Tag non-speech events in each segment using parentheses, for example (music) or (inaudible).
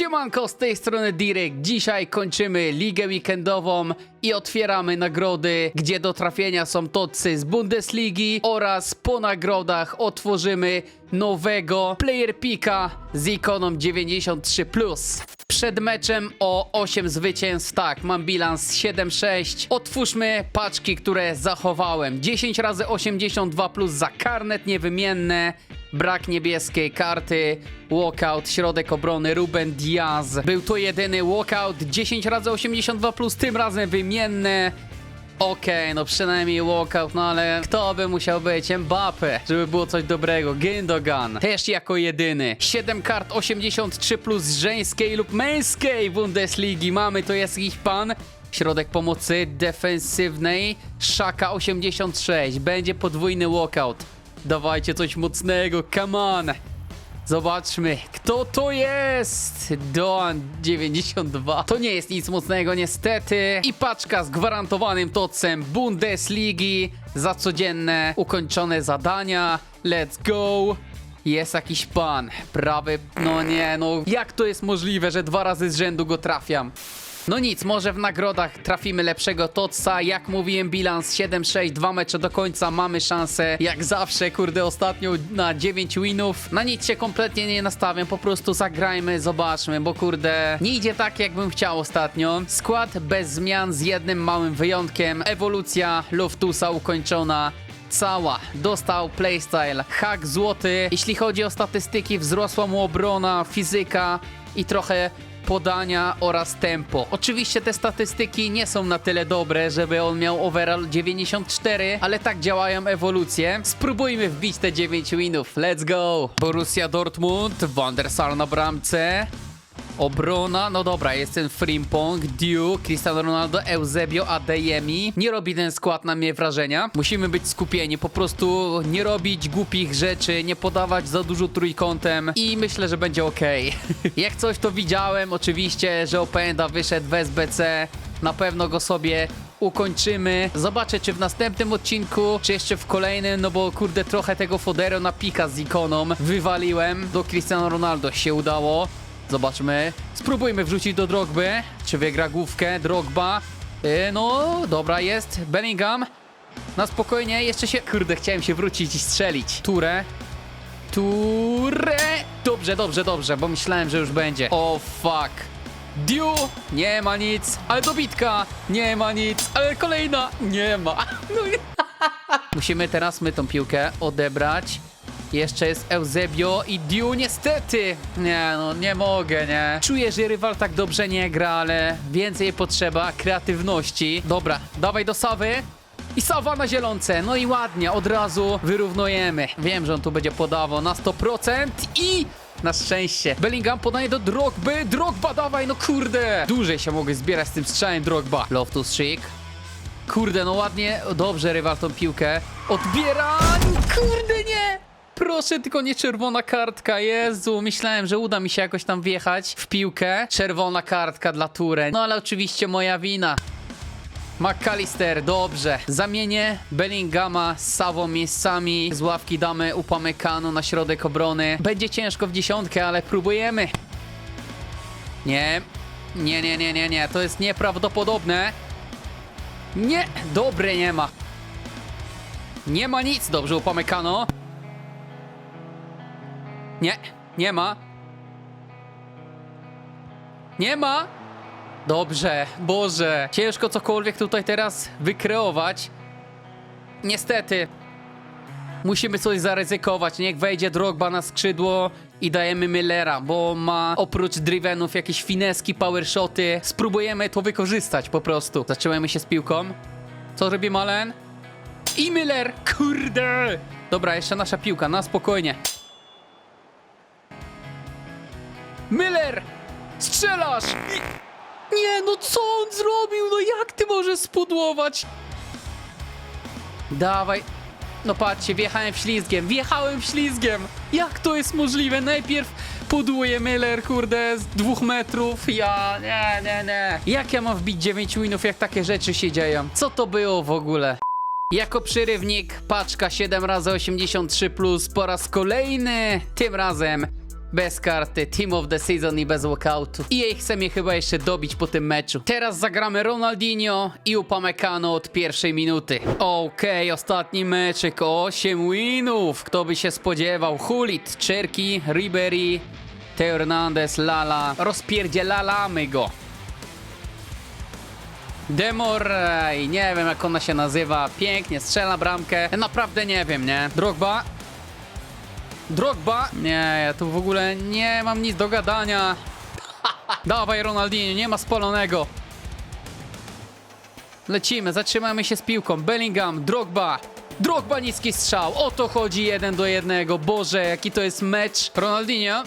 Siemanko, z tej strony Direk. Dzisiaj kończymy ligę weekendową i otwieramy nagrody, gdzie do trafienia są tocy z Bundesligi oraz po nagrodach otworzymy nowego player pika z ikoną 93+. Przed meczem o 8 zwycięstw, tak, mam bilans 7-6. Otwórzmy paczki, które zachowałem. 10 razy 82 plus za karnet niewymienne. Brak niebieskiej karty, walkout, środek obrony Ruben Diaz. Był to jedyny walkout, 10 razy 82 plus, tym razem wymienne. Okej, no przynajmniej walkout, no ale kto by musiał być? Mbappe, żeby było coś dobrego. Gündogan, też jako jedyny. 7 kart 83 plus żeńskiej lub męskiej Bundesligi. Mamy, to jest jakiś pan. Środek pomocy defensywnej. Szaka 86. Będzie podwójny walkout. Dawajcie coś mocnego, come on. Zobaczmy, kto to jest? Doan 92. To nie jest nic mocnego niestety. I paczka z gwarantowanym tocem Bundesligi za codzienne ukończone zadania. Let's go. Jest jakiś pan. Prawy, no nie, no jak to jest możliwe, że dwa razy z rzędu go trafiam? No nic, może w nagrodach trafimy lepszego Totsa. Jak mówiłem, bilans 7-6, dwa mecze do końca. Mamy szansę, jak zawsze, kurde, ostatnio na 9 winów. Na nic się kompletnie nie nastawiam, po prostu zagrajmy, zobaczmy, bo kurde, nie idzie tak, jakbym chciał ostatnio. Skład bez zmian, z jednym małym wyjątkiem. Ewolucja Loftusa ukończona cała. Dostał playstyle, hak złoty. Jeśli chodzi o statystyki, wzrosła mu obrona, fizyka i trochę podania oraz tempo. Oczywiście te statystyki nie są na tyle dobre, żeby on miał overall 94, ale tak działają ewolucje. Spróbujmy wbić te 9 winów. Let's go! Borussia Dortmund, Van der Sar na bramce. Obrona, no dobra, jest ten Frimpong, Duke, Cristiano Ronaldo, Eusebio, Adeyemi. Nie robi ten skład na mnie wrażenia. Musimy być skupieni, po prostu nie robić głupich rzeczy, nie podawać za dużo trójkątem i myślę, że będzie ok. (laughs) Jak coś to widziałem, oczywiście, że Openda wyszedł w SBC. Na pewno go sobie ukończymy. Zobaczę, czy w następnym odcinku, czy jeszcze w kolejnym, no bo kurde, trochę tego fodero na pika z ikoną wywaliłem. Do Cristiano Ronaldo się udało. Zobaczmy. Spróbujmy wrzucić do Drogby. Czy wygra główkę? Drogba. Yy, no, dobra jest. Bellingham. Na spokojnie, jeszcze się... Kurde, chciałem się wrócić i strzelić. Ture. Ture. Dobrze, dobrze, dobrze, bo myślałem, że już będzie. O, fuck. Diu! Nie ma nic. Ale dobitka! Nie ma nic. Ale kolejna! Nie ma. (laughs) No i... (laughs) Musimy teraz my tą piłkę odebrać. Jeszcze jest Eusebio i Diu niestety. Nie no, nie mogę, nie. Czuję, że rywal tak dobrze nie gra, ale więcej potrzeba kreatywności. Dobra, dawaj do Sawy. I Sawa na zielonce. No i ładnie, od razu wyrównujemy. Wiem, że on tu będzie podawał na 100% i... Na szczęście. Bellingham podaje do Drogby. Drogba, dawaj, no kurde. Dłużej się mogę zbierać z tym strzałem Drogba. Loftus Cheek. Kurde, no ładnie. Dobrze, rywal tą piłkę. Odbiera. Kurde, nie. Proszę, tylko nie czerwona kartka. Jezu, myślałem, że uda mi się jakoś tam wjechać w piłkę. Czerwona kartka dla Ture. No ale oczywiście moja wina. McAllister, dobrze. Zamienię Bellingama z Sawą miejscami. Z ławki damy Upamecano na środek obrony. Będzie ciężko w dziesiątkę, ale próbujemy. Nie. Nie, nie, nie, nie, nie. To jest nieprawdopodobne. Nie, dobre nie ma. Nie ma nic, dobrze Upamecano. Nie, nie ma. Nie ma. Dobrze, Boże. Ciężko cokolwiek tutaj teraz wykreować. Niestety. Musimy coś zaryzykować. Niech wejdzie Drogba na skrzydło i dajemy Millera, bo ma oprócz drivenów jakieś fineski, powershoty. Spróbujemy to wykorzystać po prostu. Zaczęłymy się z piłką. Co robi Malen? I Miller! Kurde! Dobra, jeszcze nasza piłka, na spokojnie. Miller! Strzelasz! Nie- no co on zrobił? No jak ty możesz spudłować? Dawaj. No patrzcie, wjechałem w ślizgiem, wjechałem w ślizgiem! Jak to jest możliwe? Najpierw pudłuje Miller, kurde, z dwóch metrów. Ja, nie, nie, nie. Jak ja mam wbić 9 winów, jak takie rzeczy się dzieją? Co to było w ogóle? Jako przerywnik paczka 7 razy 83 plus po raz kolejny, tym razem bez karty, Team of the Season i bez walkoutu. I jej chce mnie chyba jeszcze dobić po tym meczu. Teraz zagramy Ronaldinho i Upamecano od pierwszej minuty. Okej, ostatni meczyk, 8 winów. Kto by się spodziewał? Hulit, Czerki, Ribery, Teo Hernandez, Lala. Rozpierdzielalamy go. Demoraj, nie wiem jak ona się nazywa, pięknie strzela bramkę, naprawdę nie wiem, nie? Drogba, Drogba, nie, ja tu w ogóle nie mam nic do gadania. Dawaj Ronaldinho, nie ma spalonego. Lecimy, zatrzymamy się z piłką, Bellingham, Drogba. Drogba niski strzał, o to chodzi jeden do jednego, Boże, jaki to jest mecz. Ronaldinho.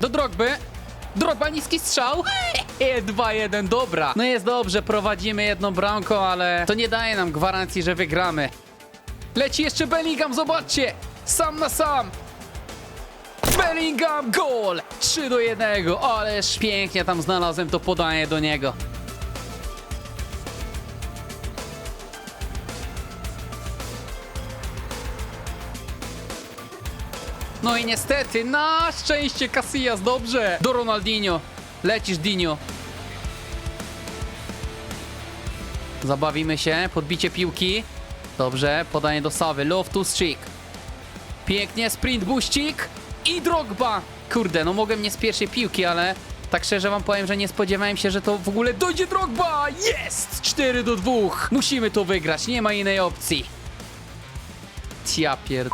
Do Drogby. Drogba niski strzał. (laughs) 2-1, dobra. No jest dobrze, prowadzimy jedną bramką, ale to nie daje nam gwarancji, że wygramy. Leci jeszcze Bellingham, zobaczcie! Sam na sam! Bellingham, gol! 3 do 1, ależ pięknie tam znalazłem to podanie do niego. No i niestety, na szczęście Casillas, dobrze! Do Ronaldinho. Lecisz, Dinho. Zabawimy się, podbicie piłki. Dobrze, podanie do Sawy, Loftus Cheek. Pięknie, sprint buścik i Drogba. Kurde, no mogłem nie z pierwszej piłki, ale tak szczerze wam powiem, że nie spodziewałem się, że to w ogóle dojdzie Drogba. Jest! 4 do 2. Musimy to wygrać, nie ma innej opcji. Ja pierd...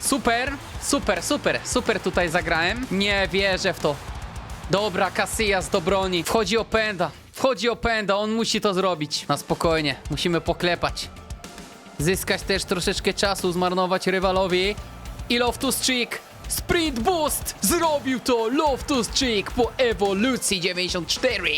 Super, super, super, super tutaj zagrałem. Nie wierzę w to. Dobra, Casillas do broni. Wchodzi Openda. Wchodzi Openda, on musi to zrobić. Na spokojnie, musimy poklepać. Zyskać też troszeczkę czasu, zmarnować rywalowi. I Loftus Cheek. Sprint boost! Zrobił to Loftus Cheek po ewolucji 94.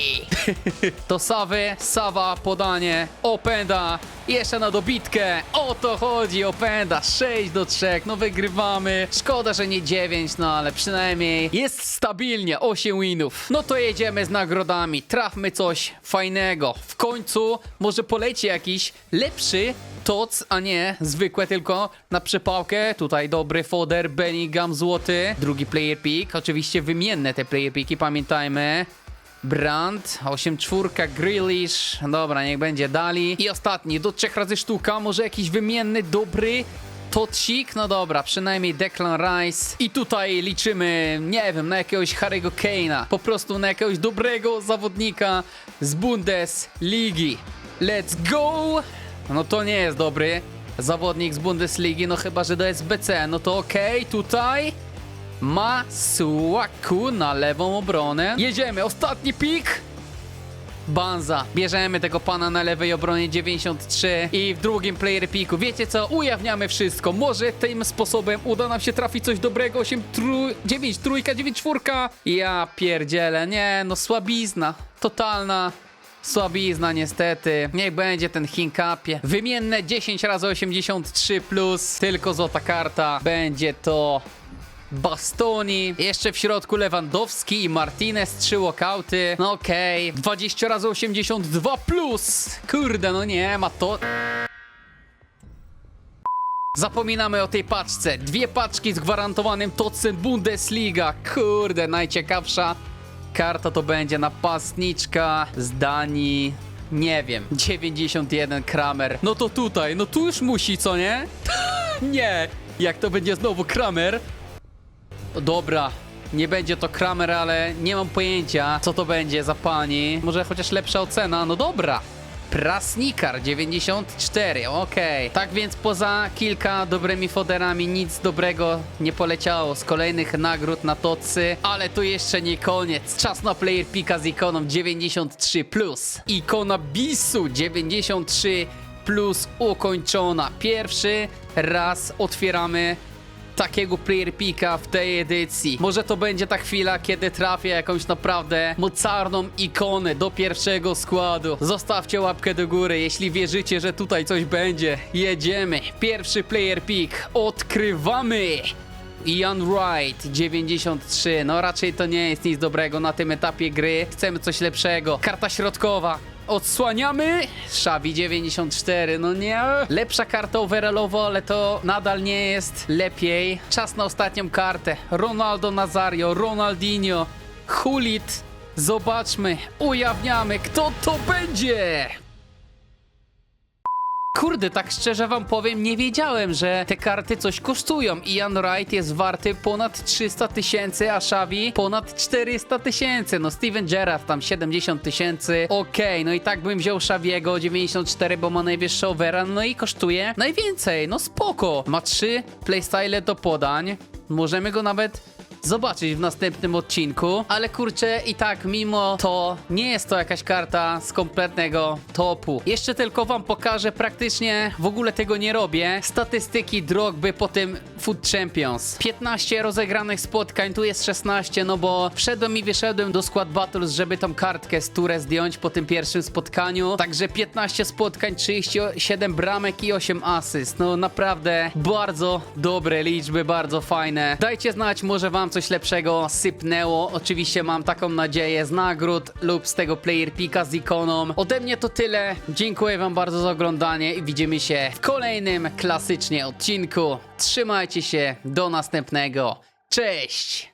(laughs) to Sawy, Sawa, podanie, Openda, jeszcze na dobitkę. O to chodzi, Openda, 6 do 3, no wygrywamy. Szkoda, że nie 9, no ale przynajmniej jest stabilnie, 8 winów. No to jedziemy z nagrodami, trafmy coś fajnego. W końcu może poleci jakiś lepszy toc, a nie zwykłe tylko na przepałkę. Tutaj dobry foder, Bellingham złoty. Drugi player pick, oczywiście wymienne te player picki, pamiętajmy. Brand, 8-4, Grealish, dobra, niech będzie Dali. I ostatni, do trzech razy sztuka, może jakiś wymienny, dobry Tocik, no dobra, przynajmniej Declan Rice. I tutaj liczymy, nie wiem, na jakiegoś Harry'ego Kane'a. Po prostu na jakiegoś dobrego zawodnika z Bundesligi. Let's go! No to nie jest dobry zawodnik z Bundesligi, no chyba, że do SBC. No to okej, tutaj Masuaku na lewą obronę. Jedziemy, ostatni pik. Banza. Bierzemy tego pana na lewej obronie 93 i w drugim player piku. Wiecie co? Ujawniamy wszystko. Może tym sposobem uda nam się trafić coś dobrego. 8 tru... 9 trójka, 9 czwórka. Ja pierdzielę. Nie, no słabizna. Totalna. Słabizna niestety. Niech będzie ten hinkapie. Wymienne 10 razy 83 plus. Tylko złota karta. Będzie to Bastoni, jeszcze w środku Lewandowski i Martinez, trzy walkouty. No okej, 20 razy 82 plus. Kurde, no nie ma to. Zapominamy o tej paczce. Dwie paczki z gwarantowanym tocem Bundesliga. Kurde, najciekawsza karta to będzie napastniczka z Danii. Nie wiem, 91 Kramer. No to tutaj, no tu już musi, co nie? (laughs) nie, jak to będzie znowu Kramer, Dobra, nie będzie to Kramer, ale nie mam pojęcia, co to będzie za pani. Może chociaż lepsza ocena, no dobra. Prasnikar 94, okej. Tak więc poza kilka dobrymi foderami nic dobrego nie poleciało z kolejnych nagród na tocy, ale to jeszcze nie koniec. Czas na player pika z ikoną 93+. Plus. Ikona Bisu 93 plus ukończona. Pierwszy raz otwieramy takiego player pika w tej edycji. Może to będzie ta chwila, kiedy trafię jakąś naprawdę mocarną ikonę do pierwszego składu. Zostawcie łapkę do góry, jeśli wierzycie, że tutaj coś będzie. Jedziemy. Pierwszy player pick. Odkrywamy. Ian Wright 93. No raczej to nie jest nic dobrego na tym etapie gry. Chcemy coś lepszego. Karta środkowa. Odsłaniamy. Szawi 94, no nie. Lepsza karta overallowo, ale to nadal nie jest lepiej. Czas na ostatnią kartę. Ronaldo Nazario, Ronaldinho, Hulit. Zobaczmy, ujawniamy, kto to będzie. Kurde, tak szczerze wam powiem, nie wiedziałem, że te karty coś kosztują. Ian Wright jest warty ponad 300 tysięcy, a Xavi ponad 400 tysięcy. No Steven Gerrard tam 70 tysięcy. Okej, no i tak bym wziął Xaviego 94, bo ma najwyższy overall, no i kosztuje najwięcej. No spoko. Ma trzy playstyle do podań. Możemy go nawet zobaczyć w następnym odcinku. Ale kurczę, i tak mimo to nie jest to jakaś karta z kompletnego topu. Jeszcze tylko wam pokażę, praktycznie w ogóle tego nie robię. Statystyki Drogby po tym Food Champions. 15 rozegranych spotkań, tu jest 16, no bo wszedłem i wyszedłem do Squad Battles, żeby tą kartkę z turę zdjąć po tym pierwszym spotkaniu. Także 15 spotkań, 37 bramek i 8 asyst. No naprawdę bardzo dobre liczby, bardzo fajne. Dajcie znać, może wam coś lepszego sypnęło. Oczywiście mam taką nadzieję z nagród lub z tego player pika z ikoną. Ode mnie to tyle. Dziękuję wam bardzo za oglądanie i widzimy się w kolejnym klasycznie odcinku. Trzymajcie się, do następnego. Cześć!